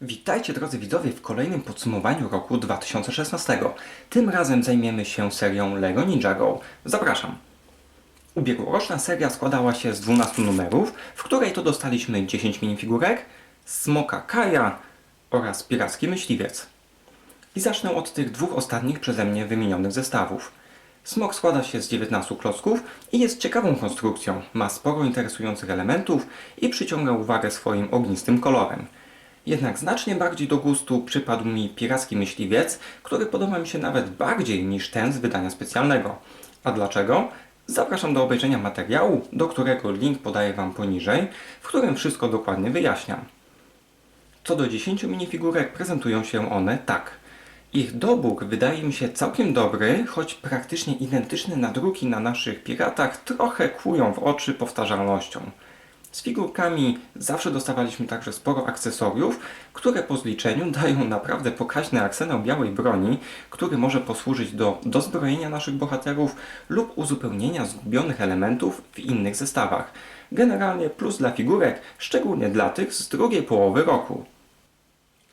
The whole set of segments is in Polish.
Witajcie drodzy widzowie w kolejnym podsumowaniu roku 2016. Tym razem zajmiemy się serią LEGO Ninjago. Zapraszam. Ubiegłoroczna seria składała się z 12 numerów, w której to dostaliśmy 10 minifigurek, Smoka Kaja oraz Piracki Myśliwiec. I zacznę od tych dwóch ostatnich przeze mnie wymienionych zestawów. Smok składa się z 19 klocków i jest ciekawą konstrukcją. Ma sporo interesujących elementów i przyciąga uwagę swoim ognistym kolorem. Jednak znacznie bardziej do gustu przypadł mi Piracki Myśliwiec, który podoba mi się nawet bardziej niż ten z wydania specjalnego. A dlaczego? Zapraszam do obejrzenia materiału, do którego link podaję Wam poniżej, w którym wszystko dokładnie wyjaśniam. Co do 10 minifigurek prezentują się one tak. Ich dobór wydaje mi się całkiem dobry, choć praktycznie identyczne nadruki na naszych piratach trochę kłują w oczy powtarzalnością. Z figurkami zawsze dostawaliśmy także sporo akcesoriów, które po zliczeniu dają naprawdę pokaźny arsenał białej broni, który może posłużyć do dozbrojenia naszych bohaterów lub uzupełnienia zgubionych elementów w innych zestawach. Generalnie plus dla figurek, szczególnie dla tych z drugiej połowy roku.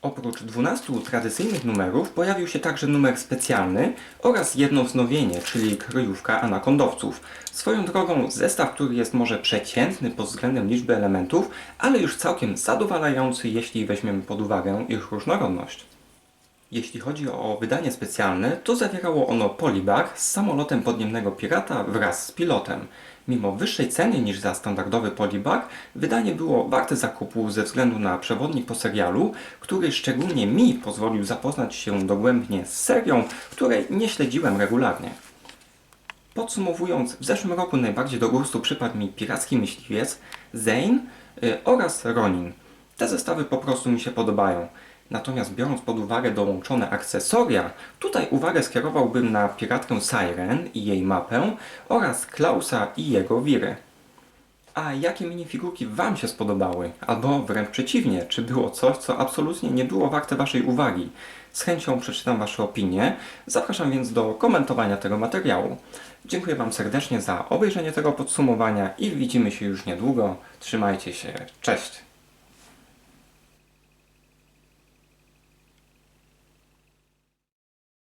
Oprócz 12 tradycyjnych numerów pojawił się także numer specjalny oraz jedno wznowienie, czyli kryjówka anakondowców. Swoją drogą zestaw, który jest może przeciętny pod względem liczby elementów, ale już całkiem zadowalający, jeśli weźmiemy pod uwagę ich różnorodność. Jeśli chodzi o wydanie specjalne, to zawierało ono polibag z samolotem podniemnego pirata wraz z pilotem. Mimo wyższej ceny niż za standardowy polibag, wydanie było warte zakupu ze względu na przewodnik po serialu, który szczególnie mi pozwolił zapoznać się dogłębnie z serią, której nie śledziłem regularnie. Podsumowując, w zeszłym roku najbardziej do gustu przypadł mi Piracki Myśliwiec, Zane y, oraz Ronin. Te zestawy po prostu mi się podobają. Natomiast biorąc pod uwagę dołączone akcesoria, tutaj uwagę skierowałbym na piratkę Siren i jej mapę oraz Klausa i jego wiry. A jakie minifigurki Wam się spodobały? Albo wręcz przeciwnie, czy było coś, co absolutnie nie było warte Waszej uwagi? Z chęcią przeczytam Wasze opinie. Zapraszam więc do komentowania tego materiału. Dziękuję Wam serdecznie za obejrzenie tego podsumowania i widzimy się już niedługo. Trzymajcie się. Cześć!